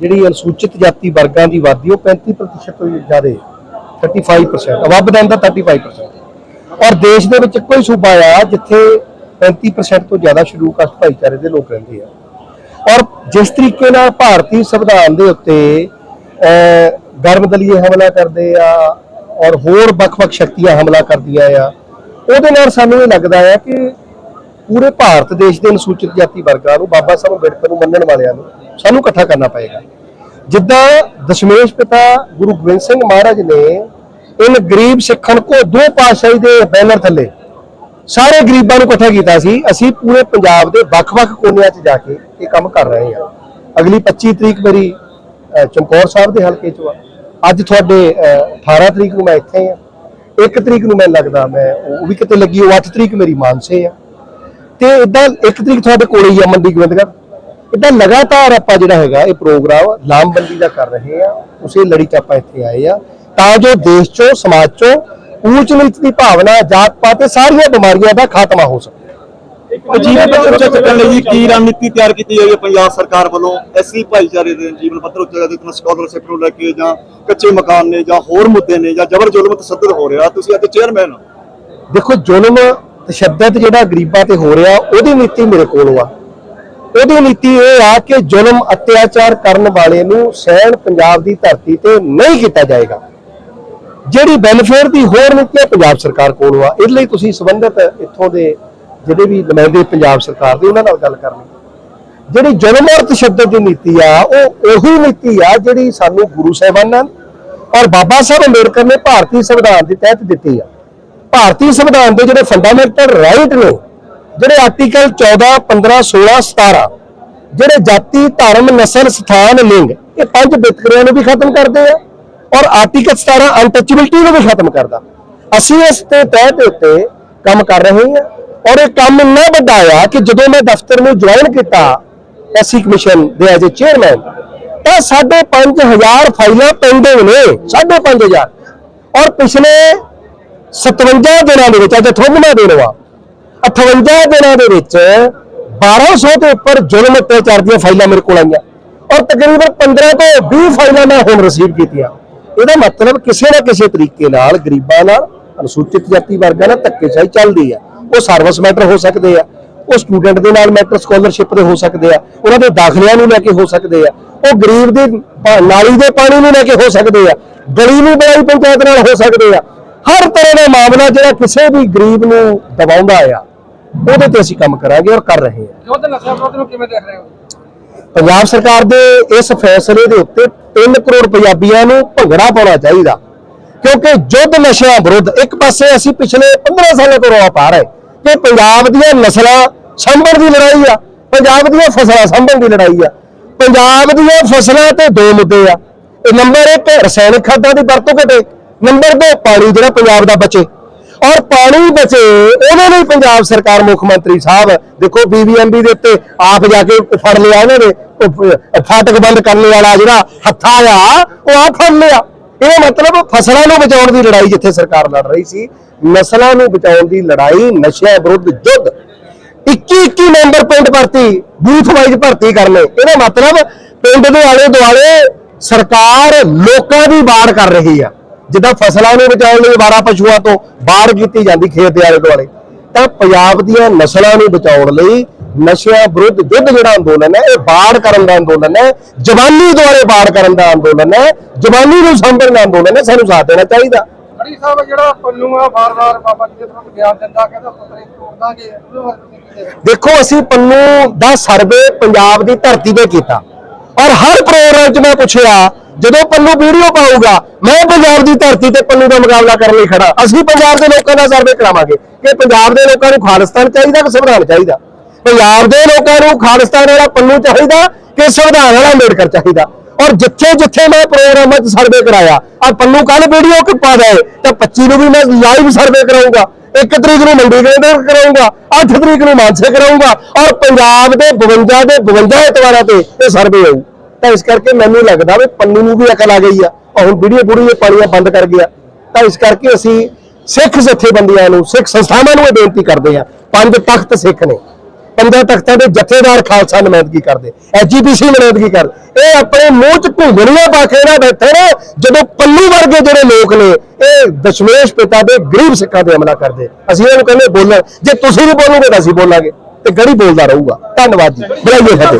ਜਿਹੜੀ ਅਨੁਸੂਚਿਤ ਜਾਤੀ ਵਰਗਾਂ ਦੀ ਆਬਾਦੀ ਉਹ 35% ਤੋਂ ਜ਼ਿਆਦਾ ਹੈ। 35% ਅਵੱਬ ਦਾ 35% ਔਰ ਦੇਸ਼ ਦੇ ਵਿੱਚ ਇੱਕੋ ਹੀ ਸੂਬਾ ਆ ਜਿੱਥੇ 35% ਤੋਂ ਜ਼ਿਆਦਾ ਸ਼ਡਿਊਲ ਕਾਸਟ ਭਾਈਚਾਰੇ ਦੇ ਲੋਕ ਰਹਿੰਦੇ ਆ। ਔਰ ਜਿਸ ਤਰੀਕੇ ਨਾਲ ਭਾਰਤੀ ਸੰਵਿਧਾਨ ਦੇ ਉੱਤੇ ਅਹ, ਦਲੀਏ ਹਮਲਾ ਕਰਦੇ ਆ ਔਰ ਹੋਰ ਵੱਖ-ਵੱਖ ਸ਼ਕਤੀਆਂ ਹਮਲਾ ਕਰਦੀਆਂ ਆ ਉਹਦੇ ਨਾਲ ਸਾਨੂੰ ਇਹ ਲੱਗਦਾ ਹੈ ਕਿ ਪੂਰੇ ਭਾਰਤ ਦੇਸ਼ ਦੇ ਅਨੁਸੂਚਿਤ ਜਾਤੀ ਵਰਗਾਂ ਨੂੰ ਬਾਬਾ ਸਾਹਿਬ ਅੰਬੇਡਕਰ ਨੂੰ ਮੰਨਣ ਵਾਲਿਆਂ ਨੂੰ ਸਾਨੂੰ ਇਕੱਠਾ ਕਰਨਾ ਪਏਗਾ। ਜਿੱਦਾਂ ਦਸ਼ਮੇਸ਼ ਪਿਤਾ ਗੁਰੂ ਗੋਬਿੰਦ ਸਿੰਘ ਮਹਾਰਾਜ ਨੇ ਇਨ ਗਰੀਬ ਸਿੱਖਣ ਕੋ ਦੋ ਪਾਤਸ਼ਾਹੀ ਦੇ ਬੈਨਰ ਥੱਲੇ ਸਾਰੇ ਗਰੀਬਾਂ ਨੂੰ ਇਕੱਠਾ ਕੀਤਾ ਸੀ। ਅਸੀਂ ਪੂਰੇ ਪੰਜਾਬ ਦੇ ਵੱਖ-ਵੱਖ ਕੋਨਿਆਂ 'ਚ ਜਾ ਕੇ ਇਹ ਕੰਮ ਕਰ ਰਹੇ ਹਾਂ। ਅਗਲੀ 25 ਤਰੀਕ ਮੇਰੀ ਚਮਕੌਰ ਸਾਹਿਬ ਦੇ ਹਲਕੇ 'ਚ ਵਾ। ਅੱਜ ਤੁਹਾਡੇ ਅਹ, 18 ਤਰੀਕ ਨੂੰ ਮੈਂ ਇੱਥੇ ਹਾਂ। 1 ਤਰੀਕ ਨੂੰ ਮੈਂ ਲੱਗਦਾ ਮੈਂ ਉਹ ਵੀ ਕਿਤੇ ਲੱਗੀ ਉਹ 8 ਤਰੀਕ ਮੇਰੀ ਮਾਨਸੇ ਆ। ਤੇ ਇਦਾਂ 1 ਤਰੀਕ ਤੁਹਾਡੇ ਕੋਲੇ ਹੀ ਆ ਮੰਡੀ ਗੋਬਿੰਦਗੜ੍ਹ। ਇਦਾਂ ਲਗਾਤਾਰ ਆਪਾਂ ਜਿਹੜਾ ਹੈਗਾ ਇਹ ਪ੍ਰੋਗਰਾਮ ਲਾਮਬੰਦੀ ਦਾ ਕਰ ਰਹੇ ਆ ਉਸੇ ਲੜੀ ਚ ਆਪਾਂ ਇੱਥੇ ਆਏ ਆ ਤਾਂ ਜੋ ਦੇਸ਼ ਚੋਂ ਸਮਾਜ ਚੋਂ ਊਚ ਨੀਚ ਦੀ ਭਾਵਨਾ ਜਾਤ ਪਾਤ ਤੇ ਸਾਰੀਆਂ ਬਿਮਾਰੀਆਂ ਦਾ ਖਾਤਮਾ ਹੋ ਸਕੇ। ਜੀਵਨ ਪੱਧਰ ਉੱਚਾ ਚੱਕਣ ਲਈ ਕੀ ਰਣਨੀਤੀ ਤਿਆਰ ਕੀਤੀ ਗਈ ਹੈ ਪੰਜਾਬ ਸਰਕਾਰ ਵੱਲੋਂ? ਐਸੀ ਭਾਈਚਾਰੇ ਦੇ ਜੀਵਨ ਪੱਧਰ ਉੱਚਾ ਜਿੱਥੇ ਸਕਾਲਰਸ਼ਿਪ ਨੂੰ ਲੈ ਕੇ ਜਾਂ ਕੱਚੇ ਮਕਾਨ ਨੇ ਜਾਂ ਹੋਰ ਮੁੱਦੇ ਨੇ ਜਾਂ ਜਬਰ ਜ਼ੁਲਮ ਤਸੱਦਦ ਹੋ ਰਿਹਾ ਤੁਸੀਂ ਅੱਜ ਚੇਅਰਮੈਨ ਦੇਖੋ ਜ਼ੁਲਮ ਤਸ਼ੱਦਦ ਜਿਹੜਾ ਗਰੀਬਾਂ ਤੇ ਹੋ ਰਿਹਾ ਉਹਦੀ ਨੀਤੀ ਮੇਰੇ ਕੋਲ ਆ। ਉਹਦੀ ਨੀਤੀ ਇਹ ਆ ਕਿ ਜ਼ੁਲਮ, ਅਤਿਆਚਾਰ ਕਰਨ ਵਾਲੇ ਨੂੰ ਸਹਿਣ ਪੰਜਾਬ ਦੀ ਧਰਤੀ ਤੇ ਨਹੀਂ ਕੀਤਾ ਜਾਏਗਾ। ਜਿਹੜੀ ਵੈਲਫੇਅਰ ਦੀ ਹੋਰ ਨੀਤੀ ਹੈ ਪੰਜਾਬ ਸਰਕਾਰ ਕੋਲ ਆ। ਇਹਦੇ ਲਈ ਤੁਸੀਂ ਸੰਬੰਧਿਤ ਇੱਥੋਂ ਦੇ ਜਿਹੜੇ ਵੀ ਨੁਮਾਇੰਦੇ ਪੰਜਾਬ ਸਰਕਾਰ ਦੇ, ਉਹਨਾਂ ਨਾਲ ਗੱਲ ਕਰਨੀ। ਜਿਹੜੀ ਜ਼ੁਲਮ ਔਰ ਤਸ਼ੱਦਦ ਦੀ ਨੀਤੀ ਆ, ਉਹ ਉਹੀ ਨੀਤੀ ਆ ਜਿਹੜੀ ਸਾਨੂੰ ਗੁਰੂ ਸਾਹਿਬਾਨਾਂ ਔਰ ਬਾਬਾ ਸਾਹਿਬ ਅੰਬੇਡਕਰ ਨੇ ਭਾਰਤੀ ਸੰਵਿਧਾਨ ਦੇ ਤਹਿਤ ਦਿੱਤੀ ਆ। ਭਾਰਤੀ ਸੰਵਿਧਾਨ ਦੇ ਜਿਹੜੇ ਫੰਡਾਮੈਂਟਲ ਰਾਈਟ ਨੇ ਜਿਹੜੇ ਆਰਟੀਕਲ 14 15 16 17 ਜਿਹੜੇ ਜਾਤੀ, ਧਰਮ, ਨਸਲ, ਸਥਾਨ, ਲਿੰਗ, ਇਹ ਪੰਜ ਵਿਤਕਰਿਆਂ ਨੂੰ ਵੀ ਖਤਮ ਕਰਦੇ ਆ ਔਰ ਆਰਟੀਕਲ 17 ਅਨਟੱਚੇਬਿਲਟੀ ਨੂੰ ਵੀ ਖਤਮ ਕਰਦਾ। ਅਸੀਂ ਇਸ ਤੇ ਤਹਿ ਦੇ ਉੱਤੇ ਕੰਮ ਕਰ ਰਹੇ ਹਾਂ ਔਰ ਇਹ ਕੰਮ ਇੰਨਾ ਵੱਡਾ ਆ ਕਿ ਜਦੋਂ ਮੈਂ ਦਫ਼ਤਰ ਨੂੰ ਜੁਆਇਨ ਕੀਤਾ ਐਸਸੀ ਕਮਿਸ਼ਨ ਦੇ ਐਜ਼ ਅ ਚੇਅਰਮੈਨ ਤਾਂ 5500 ਫਾਈਲਾਂ ਪੈਂਡਿੰਗ ਨੇ 5500 ਔਰ ਪਿਛਲੇ 57 ਦਿਨਾਂ ਦੇ ਵਿੱਚ, ਅੱਜ 58 ਦਿਨ ਵਾ 58 ਦਿਨਾਂ ਦੇ ਵਿੱਚ 1200 ਤੋਂ ਉੱਪਰ ਜ਼ੁਲਮ ਅਤਿਆਚਾਰ ਦੀਆਂ ਫਾਈਲਾਂ ਮੇਰੇ ਕੋਲ ਆਈਆਂ। ਔਰ ਤਕਰੀਬਨ 15 ਤੋਂ 20 ਫਾਈਲਾਂ ਮੈਂ ਹੁਣ ਰਿਸੀਵ ਕੀਤੀਆਂ। ਇਹਦਾ ਮਤਲਬ ਕਿਸੇ ਨਾ ਕਿਸੇ ਤਰੀਕੇ ਨਾਲ ਗਰੀਬਾਂ ਨਾਲ, ਅਨੁਸੂਚਿਤ ਜਾਤੀ ਵਰਗਾਂ ਨਾਲ ਧੱਕੇਸ਼ਾਹੀ ਚੱਲਦੀ ਆ। ਉਹ ਸਰਵਿਸ ਮੈਟਰ ਹੋ ਸਕਦੇ ਆ। ਉਹ ਸਟੂਡੈਂਟ ਦੇ ਨਾਲ ਮੈਟਰ ਸਕਾਲਰਸ਼ਿਪ ਦੇ ਹੋ ਸਕਦੇ ਆ। ਉਹਨਾਂ ਦੇ ਦਾਖਲਿਆਂ ਨੂੰ ਲੈ ਕੇ ਹੋ ਸਕਦੇ ਆ। ਉਹ ਗਰੀਬ ਦੀ ਪਾ- ਨਾਲੀ ਦੇ ਪਾਣੀ ਨੂੰ ਲੈ ਕੇ ਹੋ ਸਕਦੇ ਆ। ਗਲੀ ਨੂੰ ਬਣਾਈ ਪੰਚਾਇਤ ਨਾਲ ਹੋ ਸਕਦੇ ਆ। ਹਰ ਤਰ੍ਹਾਂ ਦਾ ਮਾਮਲਾ ਜਿਹੜਾ ਕਿਸੇ ਵੀ ਗਰੀਬ ਨੂੰ ਦਬਾਉਂਦਾ ਆ ਉਹਦੇ ਤੇ ਅਸੀਂ ਕੰਮ ਕਰਾਂਗੇ ਔਰ ਕਰ ਰਹੇ ਹਾਂ। ਯੁੱਧ ਨਸ਼ਾ ਵਿਰੋਧ ਨੂੰ ਕਿਵੇਂ ਦੇਖ ਰਹੇ ਹੋ? ਪੰਜਾਬ ਸਰਕਾਰ ਦੇ ਇਸ ਫੈਸਲੇ ਦੇ ਉੱਤੇ 3 ਕਰੋੜ ਪੰਜਾਬੀਆਂ ਨੂੰ ਭੰਗੜਾ ਪਾਉਣਾ ਚਾਹੀਦਾ। ਕਿਉਂਕਿ ਜੁੱਧ ਨਸ਼ਿਆਂ ਵਿਰੁੱਧ ਇੱਕ ਪਾਸੇ ਅਸੀਂ ਪਿਛਲੇ 15 ਸਾਲਾਂ ਤੋਂ ਰੌਲਾ ਪਾ ਰਹੇ ਕਿ ਪੰਜਾਬ ਦੀਆਂ ਨਸਲਾਂ ਸੰਭਣ ਦੀ ਲੜਾਈ ਆ ਪੰਜਾਬ ਦੀਆਂ ਫਸਲਾਂ ਸੰਭਣ ਦੀ ਲੜਾਈ ਆ। ਪੰਜਾਬ ਦੀਆਂ ਫਸਲਾਂ ਤੇ ਦੋ ਮੁੱਦੇ ਆ। ਇਹ ਨੰਬਰ 1 ਰਸਾਇਣਿਕ ਖਾਦਾਂ ਦੀ ਵਰਤੋਂ ਘਟੇ। ਨੰਬਰ 2 ਪਾਣੀ ਜਿਹੜਾ ਪੰਜਾਬ ਦਾ ਬਚੇ। ਔਰ ਪਾਣੀ ਬਚੇ, ਉਹਦੇ ਲਈ ਪੰਜਾਬ ਸਰਕਾਰ ਮੁੱਖ ਮੰਤਰੀ ਸਾਹਿਬ, ਦੇਖੋ ਬੀਬੀਐਮਬੀ ਦੇ ਉੱਤੇ ਆਪ ਜਾ ਕੇ ਫੜ ਲਿਆ ਇਹਨਾਂ ਨੇ ਫਾਟਕ ਬੰਦ ਕਰਨ ਵਾਲਾ ਜਿਹੜਾ ਹੱਥਾ ਆ, ਉਹ ਆਪ ਫੜ ਲਿਆ। ਇਹ ਮਤਲਬ ਫਸਲਾਂ ਨੂੰ ਬਚਾਉਣ ਦੀ ਲੜਾਈ ਜਿੱਥੇ ਸਰਕਾਰ ਲੜ ਰਹੀ ਸੀ, ਨਸਲਾਂ ਨੂੰ ਬਚਾਉਣ ਦੀ ਲੜਾਈ, ਨਸ਼ਿਆਂ ਵਿਰੁੱਧ ਯੁੱਧ। 21 21 ਮੈਂਬਰ ਪਿੰਡ ਭਰਤੀ, ਬੂਥ ਵਾਈਜ਼ ਭਰਤੀ ਕਰਨੇ ਇਹਦਾ ਮਤਲਬ ਪਿੰਡ ਦੇ ਆਲੇ ਦੁਆਲੇ ਸਰਕਾਰ ਲੋਕਾਂ ਦੀ ਬਾੜ ਕਰ ਰਹੀ ਆ। ਜਿੱਦਾਂ ਫਸਲਾਂ ਨੂੰ ਬਚਾਉਣ ਲਈ ਵਾਰਾ ਪਸ਼ੂਆਂ ਤੋਂ ਬਾੜ ਕੀਤੀ ਜਾਂਦੀ ਖੇਤ ਦੇ ਆਲੇ ਦੁਆਲੇ ਤਾਂ ਪੰਜਾਬ ਦੀਆਂ ਨਸਲਾਂ ਨੂੰ ਬਚਾਉਣ ਲਈ ਨਸ਼ਿਆਂ ਵਿਰੁੱਧ ਯੁੱਧ ਜਿਹੜਾ ਅੰਦੋਲਨ ਹੈ ਇਹ ਬਾੜ ਕਰਨ ਦਾ ਅੰਦੋਲਨ ਹੈ ਜਵਾਨੀ ਦੁਆਲੇ ਬਾੜ ਕਰਨ ਦਾ ਅੰਦੋਲਨ ਹੈ ਜਵਾਨੀ ਨੂੰ ਸੰਭਲਣ ਦਾ ਅੰਦੋਲਨ ਹੈ ਸਾਨੂੰ ਸਾਥ ਦੇਣਾ ਚਾਹੀਦਾ। ਖੜੀ ਸਾਹਿਬ ਜਿਹੜਾ ਪੰਨੂ ਆ ਬਾਬਾ ਜੀ ਦੇ ਦਿੰਦਾ ਕਹਿੰਦਾ ਪੁੱਤਰੇ? ਦੇਖੋ ਅਸੀਂ ਪੰਨੂ ਦਾ ਸਰਵੇ ਪੰਜਾਬ ਦੀ ਧਰਤੀ ਤੇ ਕੀਤਾ। ਔਰ ਹਰ ਪ੍ਰੋਗਰਾਮ 'ਚ ਮੈਂ ਪੁੱਛਿਆ ਜਦੋਂ ਪੰਨੂ ਵੀਡੀਓ ਪਾਊਗਾ, ਮੈਂ ਪੰਜਾਬ ਦੀ ਧਰਤੀ ਤੇ ਪੰਨੂ ਦਾ ਮੁਕਾਬਲਾ ਕਰਨ ਲਈ ਖੜਾ। ਅਸੀਂ ਪੰਜਾਬ ਦੇ ਲੋਕਾਂ ਦਾ ਸਰਵੇ ਕਰਾਵਾਂਗੇ ਕਿ ਪੰਜਾਬ ਦੇ ਲੋਕਾਂ ਨੂੰ ਖਾਲਿਸਤਾਨ ਚਾਹੀਦਾ ਕਿ ਸੰਵਿਧਾਨ ਚਾਹੀਦਾ? ਪੰਜਾਬ ਦੇ ਲੋਕਾਂ ਨੂੰ ਖਾਲਿਸਤਾਨ ਵਾਲਾ ਪੰਨੂ ਚਾਹੀਦਾ ਕਿ ਸੰਵਿਧਾਨ ਵਾਲਾ ਅੰਬੇਡਕਰ ਚਾਹੀਦਾ? ਔਰ ਜਿੱਥੇ ਜਿੱਥੇ ਮੈਂ ਪ੍ਰੋਗਰਾਮਾਂ 'ਚ ਸਰਵੇ ਕਰਾਇਆ ਆ ਪੰਨੂ ਕੱਲ ਵੀਡੀਓ ਕਿੱਪਾ ਪਾ ਤਾਂ 25 ਨੂੰ ਵੀ ਮੈਂ ਲਾਈਵ ਸਰਵੇ ਕਰਾਉਂਗਾ 1 ਤਰੀਕ ਨੂੰ ਮੰਡੀ ਦੇ ਅੰਦਰ ਕਰਾਉਂਗਾ 8 ਤਰੀਕ ਨੂੰ ਮਾਨਸੇ ਕਰਾਉਂਗਾ ਔਰ ਪੰਜਾਬ ਦੇ 52 ਦੇ 52 ਐਤਵਾਰਾਂ ਤੇ ਇਹ ਸਰਵੇ ਹੋਊ। ਤਾਂ ਇਸ ਕਰਕੇ ਮੈਨੂੰ ਲੱਗਦਾ ਵੀ ਪੰਨੂ ਨੂੰ ਵੀ ਅਕਲ ਆ ਗਈ ਆ। ਹੁਣ ਵੀਡੀਓ ਬੁੜੀ ਇਹ ਪਾਣੀਆਂ ਬੰਦ ਕਰ ਗਿਆ ਤਾਂ ਇਸ ਕਰਕੇ ਅਸੀਂ ਸਿੱਖ ਜਥੇਬੰਦੀਆਂ ਨੂੰ, ਸਿੱਖ ਸੰਸਥਾਵਾਂ ਨੂੰ ਇਹ ਬੇਨਤੀ ਕਰਦੇ ਆ। ਪੰਜ ਤਖਤ ਸਿੱਖ ਨੇ। ਪੰਜਾਂ ਤਖਤਾਂ ਦੇ ਜਥੇਦਾਰ ਖਾਲਸਾ ਨੁਮਾਇੰਦਗੀ ਕਰਦੇ। ਐਜੀਪੀਸੀ ਨੁਮਾਇੰਦਗੀ ਕਰਦੇ ਇਹ ਆਪਣੇ ਮੂੰਹ 'ਚ ਘੁੰਗਣੀਆਂ ਪਾ ਕੇ ਨਾ ਬੈਠੇ ਨੇ, ਜਦੋਂ ਪੱਲੂ ਵਰਗੇ ਜਿਹੜੇ ਲੋਕ ਨੇ, ਇਹ ਦਸ਼ਮੇਸ਼ ਪਿਤਾ ਦੇ ਗਰੀਬ ਸਿੱਖਾਂ ਤੇ ਹਮਲਾ ਕਰਦੇ। ਅਸੀਂ ਇਹਨੂੰ ਕਹਿੰਦੇ, ਬੋਲਣ ਜੇ ਤੁਸੀਂ ਵੀ ਬੋਲੋਗੇ ਤਾਂ ਅਸੀਂ ਬੋਲਾਂਗੇ। ਤੇ ਗੜੀ ਬੋਲਦਾ ਰਹੂਗਾ। ਧੰਨਵਾਦ ਜੀ। ਬੁਲਾਈਏ ਫਤਿਹ